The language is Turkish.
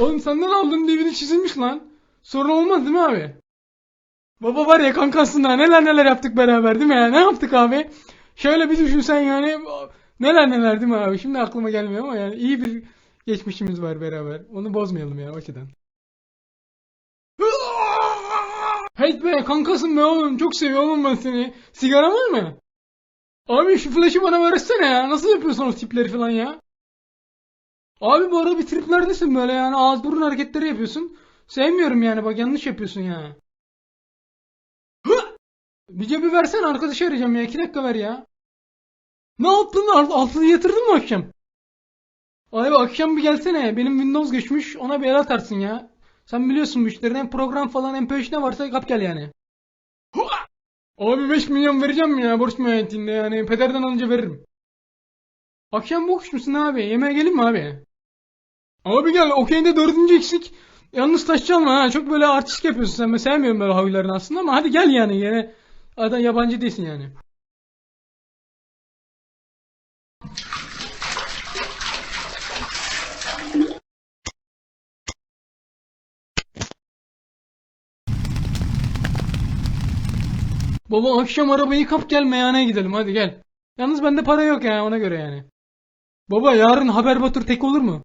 Oğlum senden aldığım DVD çizilmiş lan. Sorun olmaz değil mi abi? Baba var ya kankasında neler neler yaptık beraber değil mi ya? Ne yaptık abi? Şöyle bir düşünsen yani neler neler değil mi abi? Şimdi aklıma gelmiyor ama yani iyi bir geçmişimiz var beraber. Onu bozmayalım ya o açıdan. Hey be kankasın be oğlum. Çok seviyorum ben seni. Sigara var mı? Abi şu flaşı bana versene ya. Nasıl yapıyorsun o tipleri falan ya? Abi bu arada bir triplerdesin böyle yani ağız burun hareketleri yapıyorsun. Sevmiyorum yani bak yanlış yapıyorsun ya. Hı! Bir cebi versene arkadaşı arayacağım ya. iki dakika ver ya. Ne yaptın? Alt- Altını yatırdın mı akşam? Abi akşam bir gelsene. Benim Windows geçmiş. Ona bir el atarsın ya. Sen biliyorsun bu. Hem program falan MP3 ne varsa kap gel yani. Abi 5 milyon vereceğim ya borç muayyenetinde yani. Pederden alınca veririm. Akşam boş abi? Yemeğe gelin mi abi? Abi gel okeyde dördüncü eksik. Yalnız taş çalma ha. Çok böyle artist yapıyorsun sen. Ben sevmiyorum böyle havlularını aslında ama hadi gel yani. Yine adam yabancı değilsin yani. Baba akşam arabayı kap gel meyhaneye gidelim hadi gel. Yalnız bende para yok ya ona göre yani. Baba yarın haber batır tek olur mu?